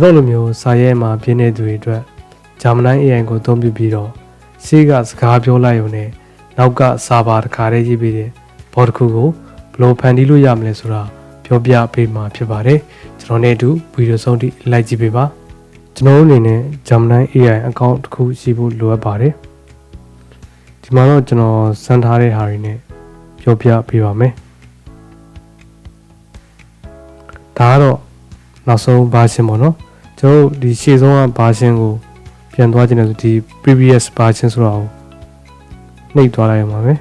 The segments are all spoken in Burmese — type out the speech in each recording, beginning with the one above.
ကျွန်တော်လိုမျိုးစာရဲမှာပြင်းနေသူတွေအတွက်ဂျာမန် AI ကိုအသုံးပြုပြီးတော့ရှေ့ကစကားပြောလိုက်ရုံနဲ့နောက်ကစာပါတစ်ခါတည်းရေးပြီးတဲ့ဘောတစ်ခုကိုဘယ်လိုဖန်တီးလို့ရမလဲဆိုတာပြောပြပေးမှာဖြစ်ပါတယ်ကျွန်တော်နဲ့အတူဗီဒီယိုဆုံးထိလိုက်ကြည့်ပေးပါကျွန်တော်တို့အနေနဲ့ဂျာမန် AI အကောင့်တစ်ခုရှိဖို့လိုအပ်ပါတယ်ဒီမှာတော့ကျွန်တော်စမ်းထားတဲ့ဟာတွေနဲ့ပြောပြပေးပါမယ်ဒါကတော့နောက်ဆုံး version ပေါ့နော် ကျွန်တော်တို့ဒီရှေ့ဆုံးက version ကိုပြန်သွားခြင်းနဲ့ဆိုဒီ previous version ဆိုတာကိုနှိပ်သွားလိုက်ရမှာပဲ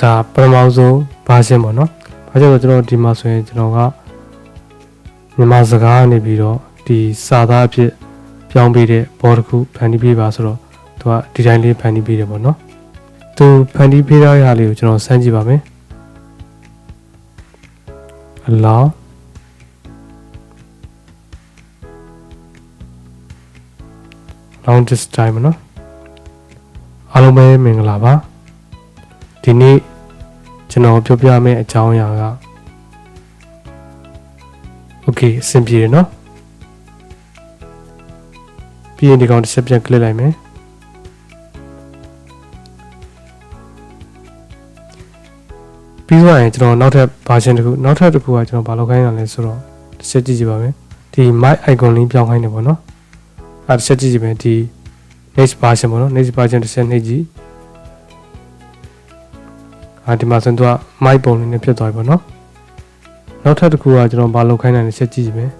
ဒါပထမဆုံး version ပေါ့နော်။ဘာကြောင့်လဲကျွန်တော်ဒီမှာဆိုရင်ကျွန်တော်ကမြန်မာစကားကနေပြီးတော့ဒီစာသားအဖြစ်ပြောင်းပေးတဲ့ဘောတစ်ခုဖန်တီးပေးပါဆိုတော့သူကဒီတိုင်းလေးဖန်တီးပေးတယ်ပေါ့နော်။သူဖန်တီးပေးတဲ့ဟာလေးကိုကျွန်တော်စမ်းကြည့်ပါမယ်။ allow လောင်း this time နော်အားလုံးပဲမင်္ဂလာပါဒီနေ့ ကျွန်တော်ပြောပြမယ့်အကြောင်းအရာက Okay အဆင်ပြေတယ်နော်ပြီးရင်ဒီကောင်တစ်ချက်ပြန် click လိုက်မယ်ပြီးသွားရင်ကျွန်တော်နောက်ထပ် version တစ်ခုနောက်ထပ်တစ်ခုကကျွန်တော်ဘာလုပ်ခိုင်းရလဲဆိုတော့တစ်ချက်ကြည့်ကြည့်ပါမယ်ဒီ my icon လေးပြောင်းခိုင်းတယ်ပေါ့နော်အဲတစ်ချက်ကြည့်ကြည့်မယ်ဒီ next version ပေါ့နော် next version တစ်ချက်နှိပ်ကြည့် အာဒီမှာဆိုရင်သူက my ပုံလေးနဲ့ဖြစ်သွားပြီပေါ့နော်နောက်ထပ်တစ်ခုကကျွန်တော်ဘာလုပ်ခိုင်းတာလဲချက်ကြည့်ကြည့်မယ်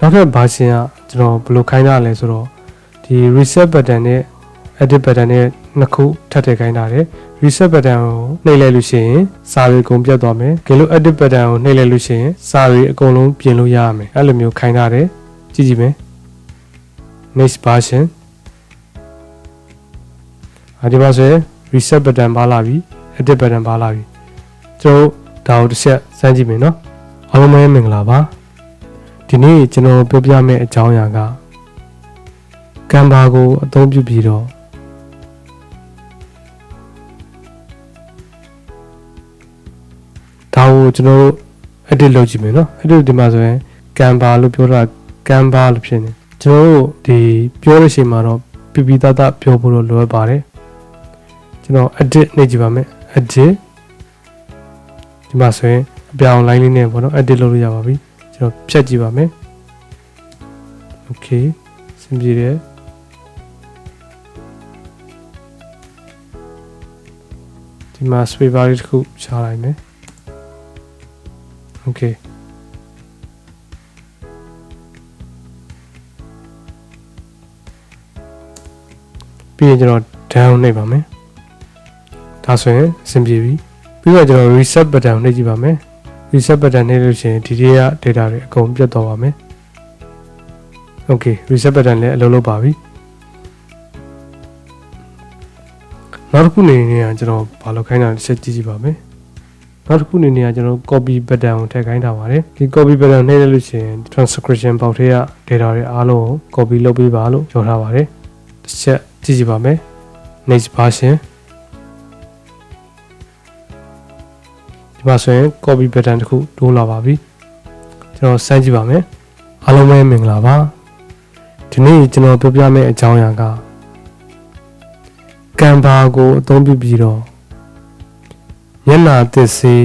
နောက်ထပ် version ကကျွန်တော်ဘယ်လိုခိုင်းတာလဲဆိုတော့ဒီ reset button နဲ့ edit button နဲ့နှစ်ခုထပ်ထည့်ခိုင်းတာတယ် reset button ကိုနှိပ်လိုက်လို့ရှိရင်စာတွေအကုန်ပြတ်သွားမယ်ကဲလို့ edit button ကိုနှိပ်လိုက်လို့ရှိရင်စာတွေအကုန်လုံးပြင်လို့ရရမယ်အဲ့လိုမျိုးခိုင်းထားတယ်ကြည့်ကြည့်မယ် next version အဒီမှာဆိုရင် reset button ပါလာပြီ edit button ပါလာပြီကျွန်တော်ဒါကိုတစ်ချက်စမ်းကြည့်မယ်နော်အားလုံးပဲမင်္ဂလာပါဒီနေ့ကျွန်တော်ပြောပြမယ့်အကြောင်းအရာကကံပါကိုအသုံးပြုပြီးတော့ဒါကိုကျွန်တော်တို့ edit လုပ်ကြည့်မယ်နော် edit ဒီမှာဆိုရင်ကံပါလို့ပြောတာကံပါလို့ဖြစ်နေကျွန်တော်တို့ဒီပြောရချိန်မှာတော့ပြပြသားသားပြောဖို့တော့လိုအပ်ပါတယ်ကျွန်တော် edit နှိပ်ကြည့်ပါမယ် edit ဒီမှာဆိုရင်အပြောင် line လေးနဲ့ပေါ့နော် edit လုပ်လို့ရပါပြီကျွန်တော်ဖြတ်ကြည့်ပါမယ် okay စင်ပြေတယ်ဒီမှာ space bar တစ်ခုရှားလိုက်မယ် okay ပြီးရင်ကျွန်တော် down နှိပ်ပါမယ် ဒါဆိုရင်အဆင်ပြေပြီပြီးတော့ကျွန်တော် reset button နှိပ်ကြည့်ပါမယ် reset button နှိပ်လို့ရှိရင်ဒီတွေက data တွေအကုန်ပြတ်သွားပါမယ် okay reset button လည်းအလုပ်လုပ်ပါပြီနောက်တစ်ခုအနေနဲ့ကကျွန်တော်ဘာလုပ်ခိုင်းတာတစ်ချက်ကြည့်ကြည့်ပါမယ်နောက်တစ်ခုအနေနဲ့ကကျွန်တော် copy button ကိုထည့်ခိုင်းထားပါတယ်ဒီ copy button နှိပ်လိုက်လို့ရှိရင် transcription ပေါက်ထဲက data တွေအားလုံးကို copy လုပ်ပေးပါလို့ပြောထားပါတယ်တစ်ချက်ကြည့်ကြည့်ပါမယ် next version ဒီမှာဆိုရင် copy button တစ်ခုတိုးလာပါပြီကျွန်တော်စမ်းကြည့်ပါမယ်အားလုံးပဲမင်္ဂလာပါဒီနေ့ကျွန်တော်ပြောပြမယ့်အကြောင်းအရာကကံပါကိုအသုံးပြုပြီးတော့မျက်နှာသစ်စေး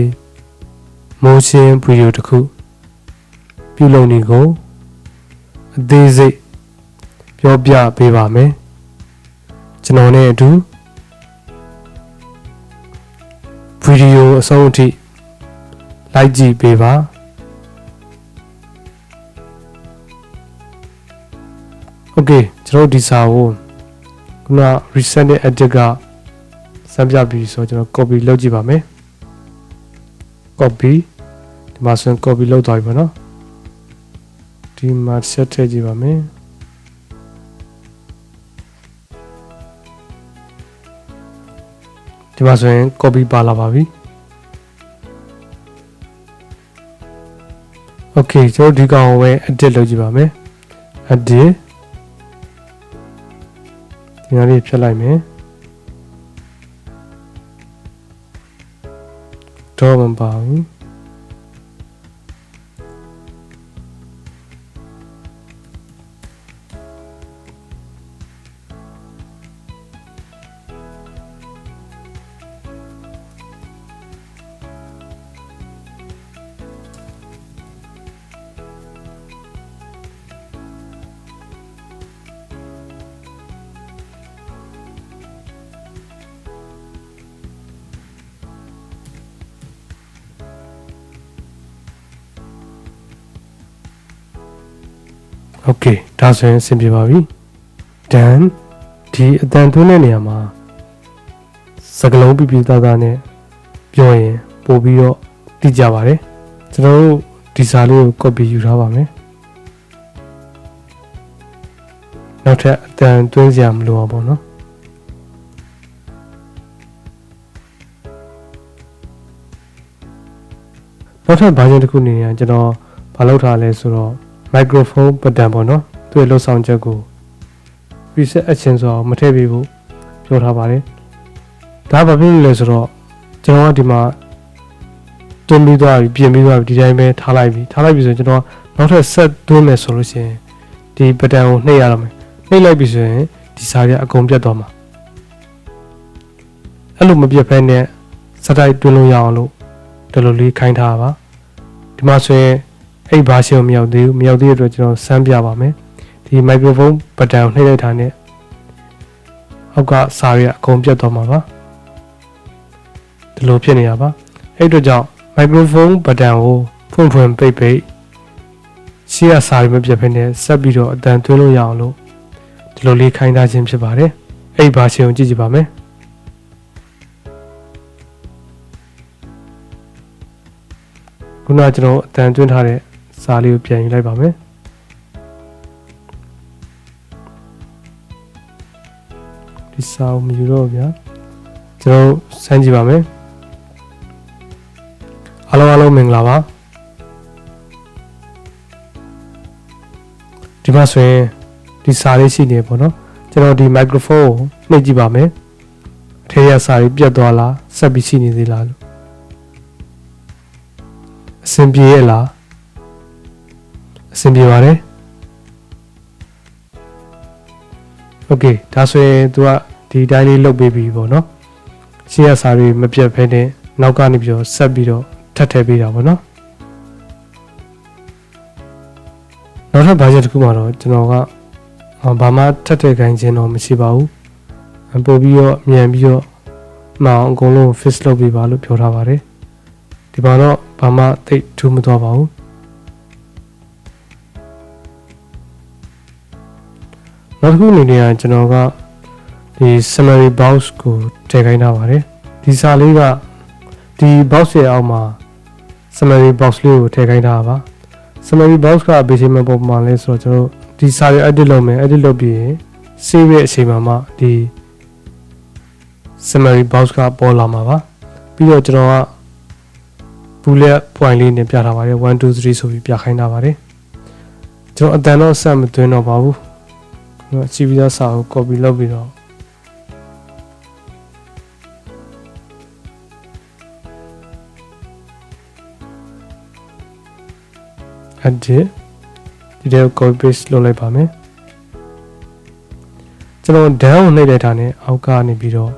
motion video တစ်ခုပြုလုပ်နေကိုအသေးစိတ်ပြောပြပေးပါမယ်ကျွန်တော်နဲ့အတူဗီဒီယိုအဆုံးအထိ လိုက်ကြည့်ပေးပါโอเคကျွန်တော်ဒီစာကိုခုန recent edit ကစမ်းပြပြီးဆိုတော့ကျွန်တော် copy လုပ်ကြည့်ပါမယ် copy ဒီမှာဆိုရင် copy လုပ်သွားပြီပေါ့နော်ဒီမှာဆက်ထည့်ကြည့်ပါမယ်ဒီ ဒီမှာဆိုရင် copy ပါလာပါပြီ Okay ကျွန်တော်ဒီကောင်ကိုပဲ edit လုပ်ကြည့်ပါမယ် edit ဒီဟာလေးဖြတ်လိုက်မယ်တော့မပါဘူး โอเคဒါဆိုရင်အဆင်ပြေပါပြီ done ဒီအတန်သွင်းတဲ့နေရာမှာစကလုံးပြပြသားသားနဲ့ပြောရင်ပို့ပြီးတော့တိကျပါတယ်ကျွန်တော်တို့ဒီစာလေးကို copy ယူထားပါမယ်နောက်ထပ်အတန်သွင်းစရာမလိုအောင်ပေါ့နော်နောက်ထပ်ဘာချင်းတစ်ခုအနေနဲ့ကျွန်တော်မလုပ်ထားလဲဆိုတော့ microphone button ပေါ့နော်သူ့ရဲ့လှုပ်ဆောင်ချက်ကို reset action ဆိုတော့မထည့်ပေးဘူးပြောထားပါတယ်ဒါဘာဖြစ်လို့လဲဆိုတော့ကျွန်တော်ကဒီမှာတွန်းပြီးသွားပြီပြင်ပြီးသွားပြီဒီတိုင်းပဲထားလိုက်ပြီထားလိုက်ပြီဆိုရင်ကျွန်တော်နောက်ထပ် set သွင်းမယ်ဆိုလို့ရှိရင်ဒီ button ကိုနှိပ်ရတော့မယ်နှိပ်လိုက်ပြီဆိုရင်ဒီစာရအကုန်ပြတ်သွားမှာအဲ့လိုမပြတ်ဖဲနဲ့စတိုက်တွင်းလို့ရအောင်လို့ဒီလိုလေးခိုင်းထားပါဒီမှာဆိုရင် အဲ့ version ကိုမရောက်သေးဘူးမရောက်သေးတဲ့အတွက်ကျွန်တော်စမ်းပြပါမယ်ဒီ microphone button ကိုနှိပ်လိုက်တာနဲ့အောက်ကစာရအကုန်ပြတ်သွားမှာပါဒီလိုဖြစ်နေတာပါအဲ့အတွက်ကြောင့် microphone button ကိုဖွင့်ဖွင့်ပိတ်ပိတ်ရှေ့ကစာရမပြတ်ဖ ೇನೆ ဆက်ပြီးတော့အတန်သွင်းလို့ရအောင်လို့ဒီလိုလေးခိုင်းထားခြင်းဖြစ်ပါတယ်အဲ့ version ကိုကြည့်ကြည့်ပါမယ်ခုနကကျွန်တော်အတန်သွင်းထားတဲ့ စာလေးကိုပြန်ယူလိုက်ပါမယ်ဒီစာကိုမယူတော့ဘူးဗျာကျွန်တော်စမ်းကြည့်ပါမယ်အားလုံးအားလုံးမင်္ဂလာပါဒီမှာဆိုရင်ဒီစာလေးရှိနေပေါ့နော်ကျွန်တော်ဒီ microphone ကိုနှိပ်ကြည့်ပါမယ်အထက်ရစာလေးပြတ်သွားလားဆက်ပြီးရှိနေသေးလားလို့အဆင်ပြေရဲ့လား အဆင်ပြေပါတယ်โอเคဒါဆိုရင် तू ကဒီတိုင်းလေးလုတ်ပေးပြီပေါ့နော်ရှေ့ရစာတွေမပြတ်ဖဲနဲ့နောက်ကနေပြီးတော့ဆက်ပြီးတော့ထပ်ထည့်ပေးတာပေါ့နော်နောက်ထပ်ဘာချက်တစ်ခုမှတော့ကျွန်တော်ကဘာမှထပ်ထည့်ခိုင်းခြင်းတော့မရှိပါဘူးပို့ပြီးတော့မြန်ပြီးတော့မအောင်အကုန်လုံး fix လုပ်ပေးပါလို့ပြောထားပါတယ်ဒီမှာတော့ဘာမှသိထူးမသွားပါဘူး နောက်တစ်ခုအနေနဲ့ကျွန်တော်ကဒီ summary box ကိုထည့်ခိုင်းထားပါတယ်ဒီစာလေးကဒီ box ရဲ့အောက်မှာ summary box လေးကိုထည့်ခိုင်းထားပါ summary box က basic မှာပုံမှန်လဲဆိုတော့ကျွန်တော်ဒီစာတွေ edit လုပ်မယ် edit လုပ်ပြီးရင် save ရဲ့အချိန်မှာမှဒီ summary box ကပေါ်လာမှာပါပြီးတော့ကျွန်တော်က bullet point လေးနဲ့ပြထားပါတယ်1 2 3ဆိုပြီးပြခိုင်းထားပါတယ်ကျွန်တော်အတန်တော့ဆက်မသွင်းတော့ပါဘူး ကျွန်တော်ကြည့်ပြီးသားစာကို copy လုပ်ပြီးတော့ edit ဒီတဲ့ copy paste လုပ်လိုက်ပါမယ်ကျွန်တော် down ကိုနှိပ်လိုက်တာနဲ့အောက်ကနေပြီးတော့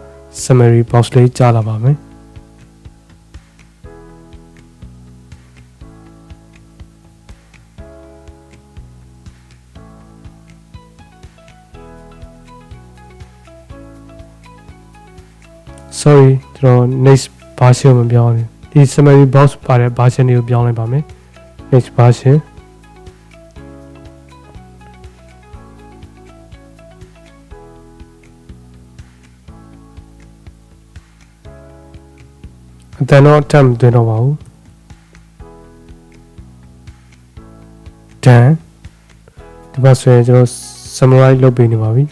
summary box လေးကြားလာပါမယ် sorry ကျွန်တော် next version မပြောင်းဘူးဒီ summary box ပါတဲ့ version တွေကိုပြောင်းလိုက်ပါမယ် next version အတန်တော့အထက်မသွင်းတော့ပါဘူး done ဒီမှာဆိုရင်ကျွန်တော် summarize လုပ်ပေးနေပါပြီ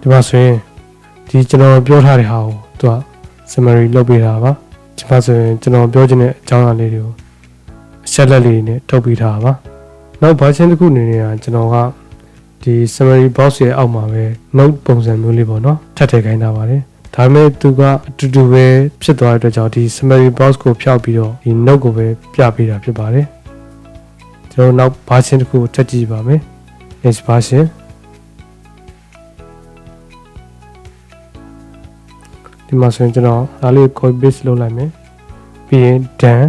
ဒီမှာဆိုရင်ဒီကျွန်တော်ပြောထားတဲ့ဟာကိုသူက summary လုပ်ပေးတာပါဒီမှာဆိုရင်ကျွန်တော်ပြောချင်တဲ့အကြောင်းအရာလေးတွေကိုအချက်လက်လေးတွေနဲ့ထုတ်ပေးထားတာပါနောက် version တစ်ခုအနေနဲ့ကကျွန်တော်ကဒီ summary box ရဲ့အောက်မှာပဲ note ပုံစံမျိုးလေးပေါ့နော်ထပ်ထည့်ခိုင်းတာပါတယ်ဒါပေမဲ့သူကအတူတူပဲဖြစ်သွားတဲ့အတွက်ကြောင့်ဒီ summary box ကိုဖျောက်ပြီးတော့ဒီ note ကိုပဲပြပေးတာဖြစ်ပါတယ်ကျွန်တော်နောက် version တစ်ခုကိုထပ်ကြည့်ပါမယ် next version ဒီမှာဆိုရင်ကျွန်တော်ဒါလေးကို copy paste လုပ်လိုက်မယ်ပြီးရင် done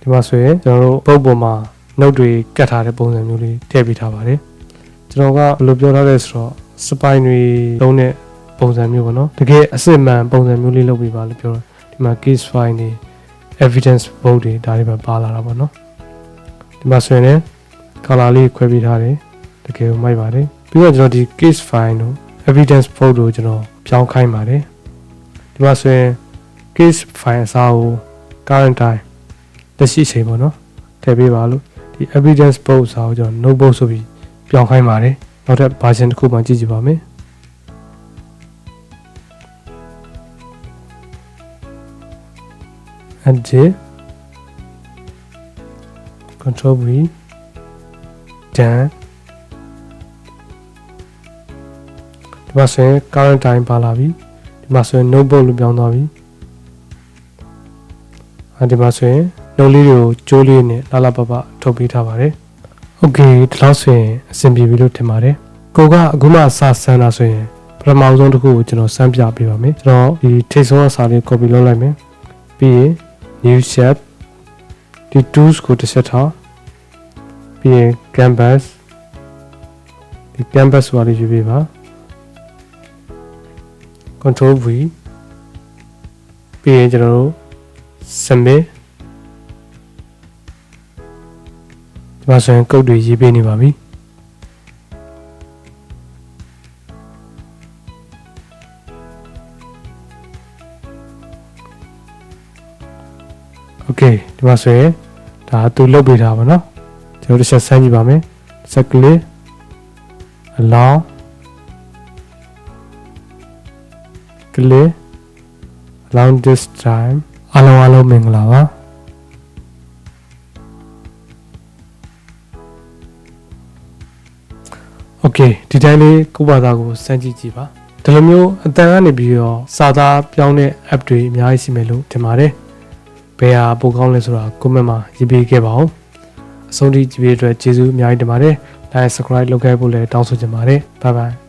ဒီမှာဆိုရင်ကျွန်တော်တို့ပုတ်ပေါ်မှာ note တွေကတ်ထားတဲ့ပုံစံမျိုးလေးထည့်ပေးထားပါတယ်ကျွန်တော်ကဘယ်လိုပြောထားလဲဆိုတော့ spine တွေလုံးတဲ့ပုံစံမျိုးပေါ့နော်တကယ်အစစ်မှန်ပုံစံမျိုးလေးလုပ်ပေးပါလို့ပြောတော့ဒီမှာ case file တွေ evidence book တွေဒါတွေပဲပါလာတာပေါ့နော်ဒီမှာဆိုရင်လည်း color လေးခွဲပေးထားတယ်တကယ်ကိုမိုက်ပါတယ် ပြီးတော့ကျွန်တော်ဒီ case file တို့ evidence book တို့ကျွန်တော်ပြောင်းခိုင်းပါတယ်ဒီမှာဆိုရင် case file အစားကို current time လက်ရှိအချိန်ပေါ့နော်ထည့်ပေးပါလို့ဒီ evidence book အစားကိုကျွန်တော် notebook ဆိုပြီးပြောင်းခိုင်းပါတယ်နောက်ထပ် version တစ်ခုမှကြည့်ကြည့်ပါမယ် edit control v done မှာဆိုရင် current time ပါလာပြီဒီမှာဆိုရင် notebook လို့ပြောင်းသွားပြီအဲဒီမှာဆိုရင် note လေးတွေကိုကြိုးလေးနဲ့လာလာပပထုတ်ပေးထားပါတယ် okay ဒီလောက်ဆိုရင်အဆင်ပြေပြီလို့ထင်ပါတယ်ကိုကအခုမှစဆန်းတာဆိုရင်ပထမဆုံးတစ်ခုကိုကျွန်တော်စမ်းပြပေးပါမယ်ကျွန်တော်ဒီထိတ်ဆုံးအစာလေး copy လုပ်လိုက်မယ်ပြီးရင် new shape ဒီ tools ကိုတစ်ချက်ထားပြီးရင် canvas ဒီ canvas ဆိုတာလေးယူပေးပါ control v ပြီးရင်ကျွန်တော်တို့ submit ဒီမှာဆိုရင်ကုတ်တွေရေးပေးနေပါပြီโอเคဒီမှာဆိုရင်ဒါသူလုတ်ပေးထားပါเนาะကျွန်တော်တစ်ချက်ဆန်းကြည့်ပါမယ်စက်ကလေး allow ကလေး allow this time အားလုံးအားလုံးမင်္ဂလာပါโอเคဒီတိုင်းလေးကိုယ့်ဘာသာကိုစမ်းကြည့်ကြည့်ပါဒီလိုမျိုးအတန်ကနေပြီးတော့စာသားပြောင်းတဲ့ app တွေအများကြီးရှိမယ်လို့ထင်ပါတယ်ဘယ်ဟာပိုကောင်းလဲဆိုတာ comment မှာရေးပေးခဲ့ပါဦးအဆုံးထိကြည့်ပေးတဲ့အတွက်ကျေးဇူးအများကြီးတင်ပါတယ် like subscribe လုပ်ခဲ့ဖို့လည်းတောင်းဆိုချင်ပါတယ် bye bye